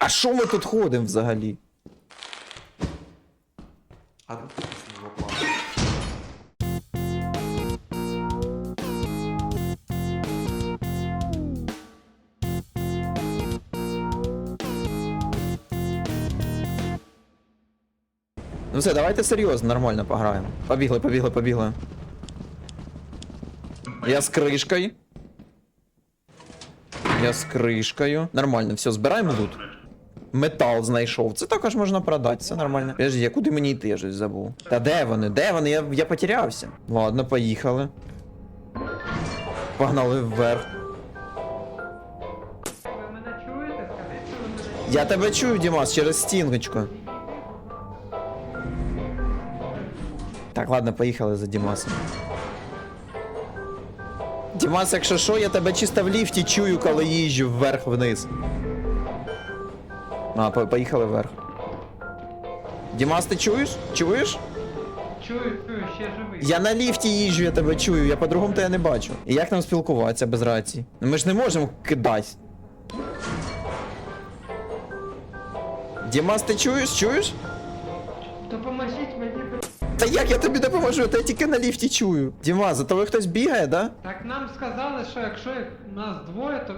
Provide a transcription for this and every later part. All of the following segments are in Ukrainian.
А що ми тут ходимо взагалі? А з. Ну все, давайте серйозно, нормально пограємо. Побігли, побігли, побігли. Я з кришкою. Я з кришкою. Нормально, все, збираємо тут. Метал знайшов. Це також можна продати, все нормально. Подожди, я куди мені йти, я щось забув. Та де вони? Де вони? Я, я потерявся. Ладно, поїхали. Погнали вверх. Я тебе чую, Дімас, через стіночку. Так, ладно, поїхали за Дімасом. Дімас, якщо що, я тебе чисто в ліфті чую, коли їжджу вверх-вниз. А, по- поїхали вверх. Дімас, ти чуєш? Чуєш? Чую, чую, ще живий. Я на ліфті їжджу, я тебе чую, я по-другому тебе не бачу. І як нам спілкуватися без рації? Ну ми ж не можемо кидати. Дімас, ти чуєш? Чуєш? Допоможіть мені, Та як я тобі допоможу? Та я тільки на ліфті чую. Діма, за тобою хтось бігає, да? Так нам сказали, що якщо їх- нас двоє, то.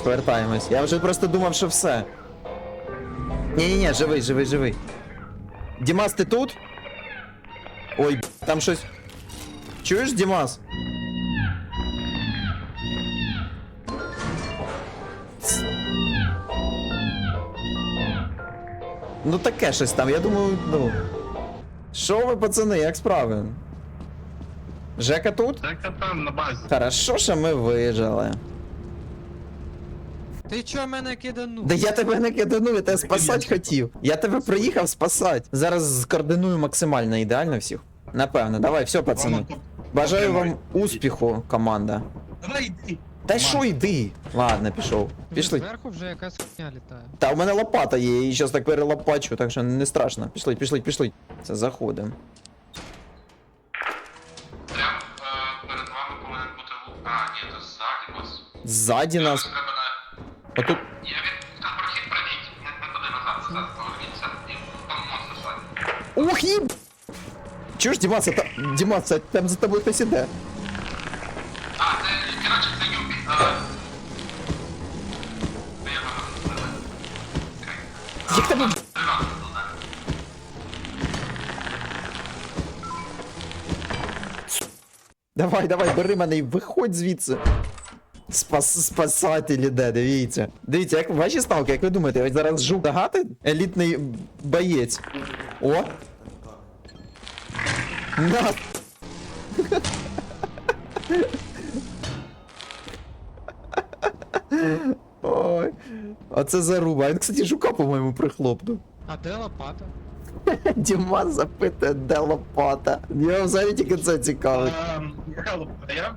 Повертаємось, повертаємось. Я вже просто думав, що все. Ні-ні-ні, живий, живий, живий. Дімас, ти тут? Ой, там щось. Чуєш, Дімас? Ну таке щось там, я думаю, ну. Що ви, пацани, як справи? Жека тут? Так там на базі. Хорошо, що ми вижили. Ти чо мене киданув? Да я тебе не кидану, я тебе спасати хотів. Я тебе приїхав спасати. Зараз скоординую максимально ідеально всіх. Напевно, давай, все, пацани. Бажаю вам успіху, команда. Давай йди. Та що йди? Ладно, пішов. Пішли. Зверху вже якась хуйня літає. Та у мене лопата є, я її зараз так перелопачу, так що не страшно. Пішли, пішли, пішли. Це заходимо. Прям е, перед вами повинен бути лук. А, ні, то ззаді вас. Ззаді нас. Треба на... Отут. Я від... Там прохід пройдіть. Не, не туди назад, назад поверніться. І там монстр ззаді. Ух, їб! Чуєш, Дімас, це та... Дімас, це там за тобою хтось іде. А, це, коротше, це Юпі. Е, Я вам Як тебе. Давай, давай, бери мене і виходь звідси. Спас, спасателі де, дивіться. Дивіться, як ваші ставки, як ви думаєте, ось зараз жук дагати? Елітний боєць. О! На! Ой. Оце заруба. Він, кстати, жука, по-моєму, прихлопнув. А де лопата? Діман запитує, де лопата. Я взагалі тільки це цікавить. Ем? Я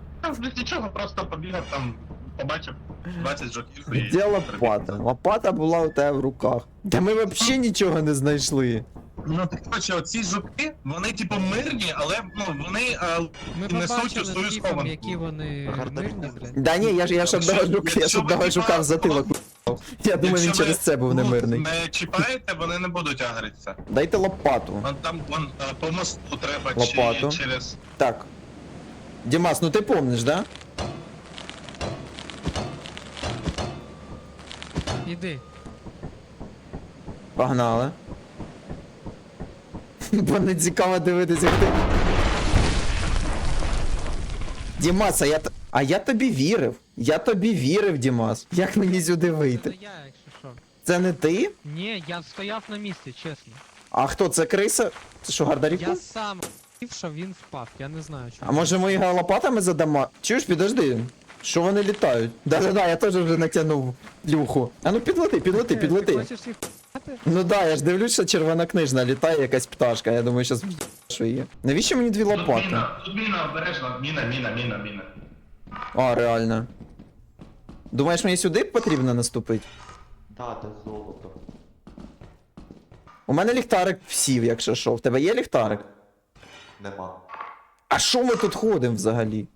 нічого, просто побігав там, побачив 20 жоків і... Де лопата? Лопата була у тебе в руках. Та ми взагалі нічого не знайшли. Ну, так коротше, оці жуки, вони типу мирні, але ну вони е, Ми несуть побачили свою схованку. які вони мирні, блядь. Да ні, я ж я ж Якщо- одного жука, я ж якщо ви, одного жука в затилок. Я думаю, він Якщо ви через це був лут немирний. Не чіпаєте, вони не будуть агритися. Дайте лопату. Вон там вон, е, по мосту треба Лопату. чи через. Так. Дімас, ну ти помниш, да? Іди. Погнали. Бо не цікаво дивитися, як ти. Дімас, а я, т- а я тобі вірив. Я тобі вірив, Дімас. Як мені сюди Це вийти? я, якщо що. Це не ти? Ні, я стояв на місці, чесно. А хто це криса? Це що, Гардаріку? Я сам хотів, що він впав, я не знаю А може ми його лопатами задамо? Чуєш, підожди. Що вони літають? Да-да-да, я теж вже натягнув плюху. А ну підлети, підлети, Ти- Ти підлети. Ну да, я ж дивлюсь, що червонокнижна літає якась пташка. Я думаю, щас що є. Навіщо мені дві Тут лопати? міна, тут міна, обережно, міна, міна, міна, міна. А, реально. Думаєш, мені сюди потрібно наступити? Да, де золото. У мене ліхтарик сів, якщо що. В тебе є ліхтарик? Нема. А що ми тут ходимо взагалі?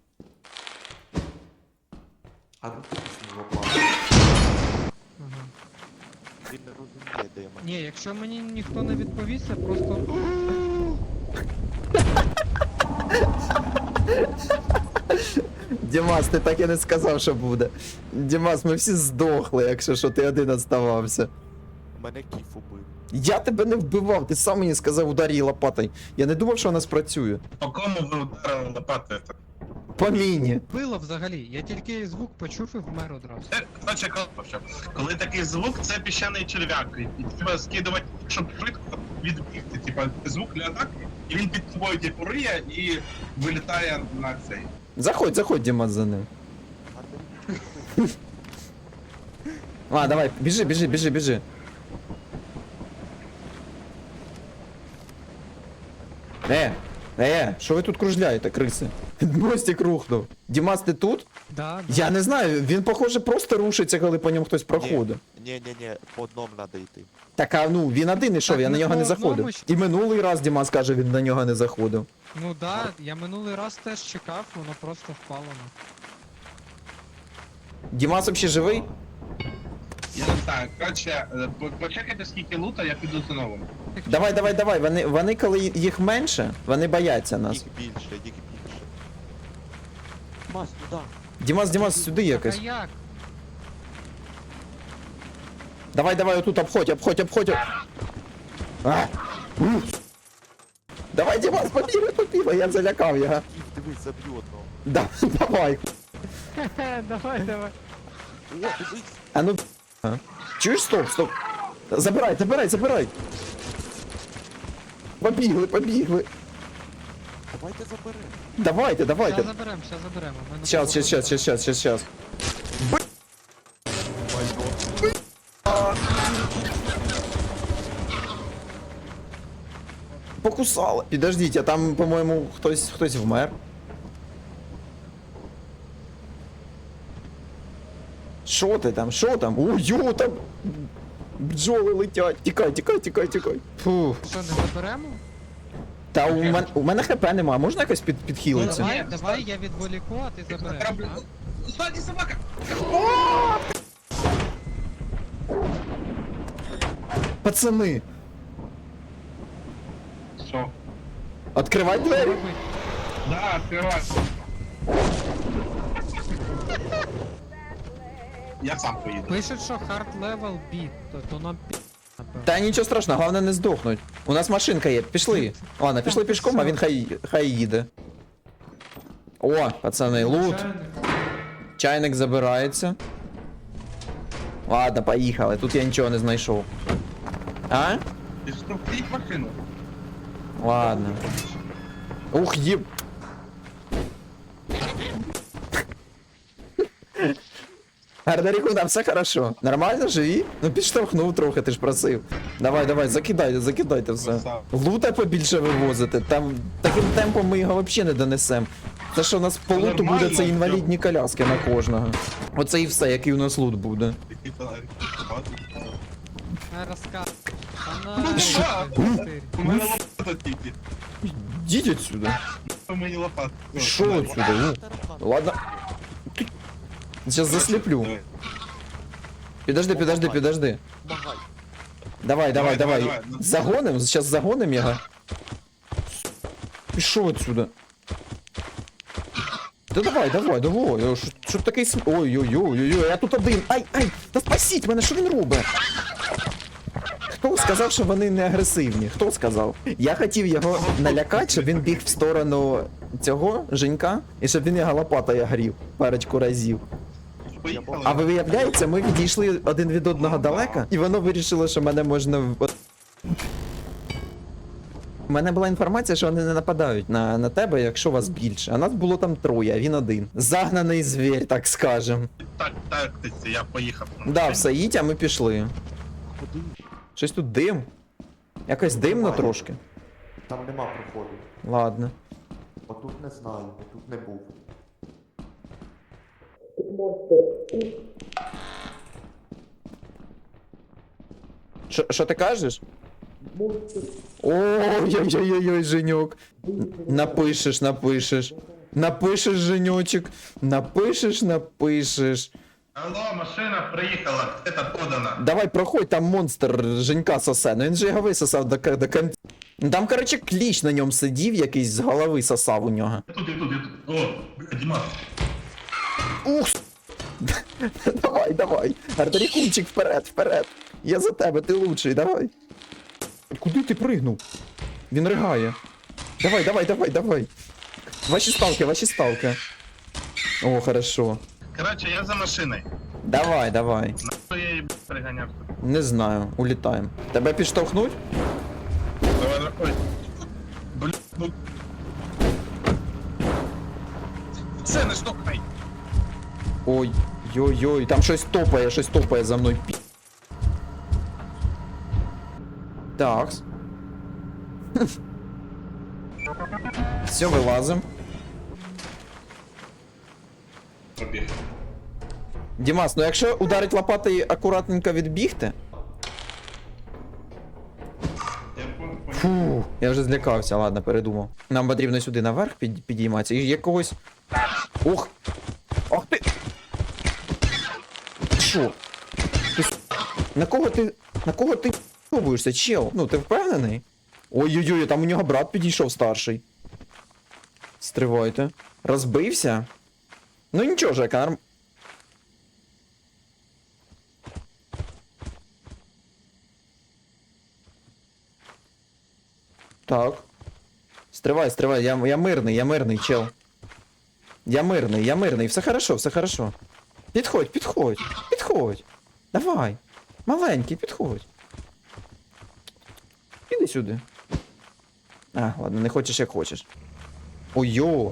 А план. Ага. Він не розуміє, де я маю. Ні, якщо мені ніхто не відповість, я просто. Дімас, ти так і не сказав, що буде. Дімас, ми всі здохли, якщо що ти один оставався. Мене кіф убив. Я тебе не вбивав, ти сам мені сказав удар її лопатой. Я не думав, що вона спрацює. По кому ви ударили лопатою? По міні. Било взагалі. Я тільки звук почув і вмер одразу. Це, коротше, коли- коли такий звук, це піщаний черв'як. І треба скидувати, щоб швидко відбігти. Типа звук для атаки, і він під тобою типу риє і вилітає на цей. Заходь, заходь, Дімас, за ним. А А, давай, біжи, біжи, біжи, біжи. Е, е, що ви тут кружляєте, криси? Мостик рухнув. Дімас, ти тут? Да, да. Я не знаю, він, похоже, просто рушиться, коли по ньому хтось проходить. Ні, ні, ні, по одному треба йти. Так, а ну, він один ішов, Так, я на ми нього не по одному заходив. І минулий раз Дімас каже, він на нього не заходив. Ну да, я минулий раз теж чекав, воно просто впало на. Дімас взагалі живий? Я не знаю, коротше, е, почекайте скільки лута, я піду за новим. Давай, давай, давай. Вони, вони коли їх менше, вони бояться нас. Їх більше, їх більше. Мась, туди. Дімас, Дімас, сюди Так, якось. а як? Давай, давай, отут обходь, обходь, обходь. А! Ух. Давай, Дімас, побігли, побігли, я залякав його. Кіф, дивись, заб'ю одного. Да, давай. Хе-хе, давай, давай. О, дивись! А ну. А. Чуєш, стоп, стоп. Забирай, забирай, забирай. Побігли, побігли. Давайте заберемо. Давайте, давайте. Щас заберем, щас заберемо. Ми на Сейчас, сейчас, сейчас, сейчас, сейчас, сейчас. Покусала. Підождіть, а там, по-моєму, хтось, хтось вмер. Що ти там? Що там? Ой, йо, там бджоли летять. Тікай, тікай, тікай, тікай. Фу. Що, не заберемо? Та у мене, у мене хп нема, можна якось під, підхилитися? Давай, давай я відволіку, а ти забереш. а? Ззаді собака! Пацани, Що? відкривай двері. Да, відкривай. Я сам поїду. Пишуть, що hard level beat, то, то нам пі... напевно. Та нічого страшного, головне не здохнуть. У нас машинка є, пішли. Ладно, пішли пішком, а він хай, хай їде. О, пацани, лут. Чайник. Забирається. Ладно, поїхали. Тут я нічого не знайшов. А? Ти ж стовпіть машину. Ладно. Ух, єб. Гардаріку, там все хорошо. Нормально, живі? Ну підштовхнув трохи, ти ж просив. Давай, давай, закидайте, закидайте все. Лута побільше вивозити. Там таким темпом ми його взагалі не донесемо. Це що у нас по луту буде, це інвалідні коляски на кожного. Оце і все, який у нас лут буде. Розказ. У мене лопата тільки. Діть отсюди. У лопата. Що отсюди? Ну, Ладно. Сейчас засліплю. Підожди, підожди, підожди. Помагай. Давай, давай, Давай, давай. давай, давай. Загоним, зараз загоним його. Пішов отсюда. Та давай, давай, давай. Що, такий см... Ой-ой-ой-ой, я тут один. Ай, ай, та спасіть мене, що він робить? Хто сказав, що вони не агресивні? Хто сказав? Я хотів його налякати, щоб він біг в сторону цього Женька, і щоб він його лопатою грів парочку разів. Поїхали. А ви виявляється, ми відійшли один від одного далеко, і воно вирішило, що мене можна. в- У мене була інформація, що вони не нападають на, на тебе, якщо вас більше. А нас було там троє, а він один. Загнаний звір, так скажем. Так, так, ти- я поїхав. Да, все, їдь, а ми пішли. Куди? Щось тут дим. Якось димно Немає. трошки. Там нема проходу. Ладно. Отут не знаю, отут не був. Що що ти кажеш? Ой-ой-ой-ой, Женек. Напишеш, напишеш. Напишеш, Женечек. Напишеш, напишеш. Алло, машина приїхала, це подана. Давай, проходь, там монстр Женька сосе. Ну він же його висосав до, до кінця. Ну, Там, короче, кліч на ньому сидів, якийсь з голови сосав у нього. Я тут, я тут, я тут. О, бля, Дімас. Ух! Давай, давай. Артарікунчик, вперед, вперед. Я за тебе, ти лучший, давай. Куди ти пригнув? Він ригає. Давай, давай, давай, давай. Ваші ставки, ваші ставки. О, хорошо. Коротше, я за машиною. Давай, давай. На я її блядь, приганяв? Не знаю, улітаємо. Тебе підштовхнуть? Давай, давай. Блін, ну. Це не штовхай. Ой, йой-йой, там щось топає, щось топає за мною. Пі... Такс. Все, вилазим. Пробіг. Дімас, ну якщо ударить лопатою акуратненько відбігти. Фу, я вже злякався, ладно, передумав. Нам потрібно сюди наверх під, підійматися. І якогось. Ох ти! Що? Ти На кого ти. На кого ти пробуєшся, чел? Ну, ти впевнений? Ой-ой-ой, там у нього брат підійшов старший. Стривайте. Розбився? Ну нічого, Жека, норм... Так. Стривай, стривай, я, я мирний, я мирний, чел. Я мирний, я мирний, все хорошо, все хорошо. Підходь, підходь, підходь. Давай. Маленький, підходь. Іди сюди. А, ладно, не хочеш як хочеш. Ой-йо.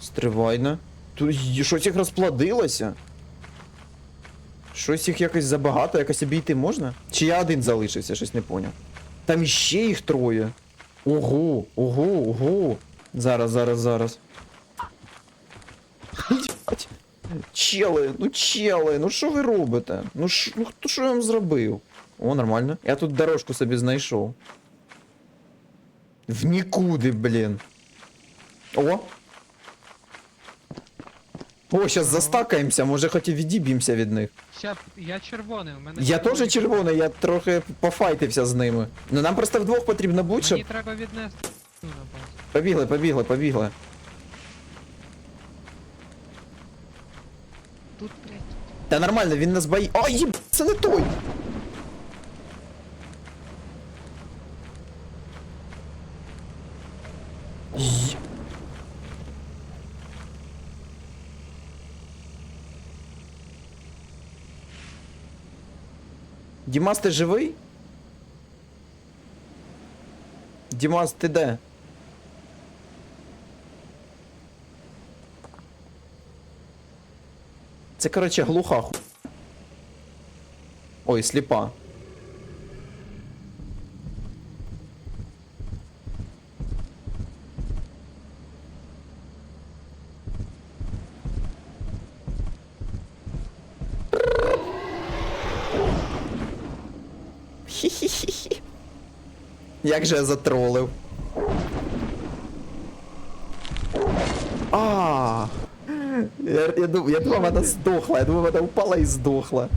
Стривайно. Тут щось їх розплодилося. Щось їх якось забагато, якось обійти можна? Чи я один залишився, щось не поняв. Там іще їх троє. Ого, ого, ого. Зараз, зараз, зараз. Чели, ну чели, ну що ви робите? Ну ш- ну хто що я вам зробив? О, нормально. Я тут дорожку собі знайшов. В нікуди, блін. О. О, зараз застакаємося, може хоч і відіб'ємося від них. Ща, я червоний, у мене... Я теж червоний, я трохи пофайтився з ними. Ну нам просто вдвох потрібно бути, щоб. Мені треба віднести ну. Побігли, побігли, побігли. Та нормально, він нас бої. Ой, їб, це не той! Й- Дімас, ти живий? Дімас, ти де? Це, короче, глуха ху... Ой, сліпа. Хі-хі-хі. Як же я затролив. А. Я, я, дум- я думав, она сдохла. я думав, она упала и здохла.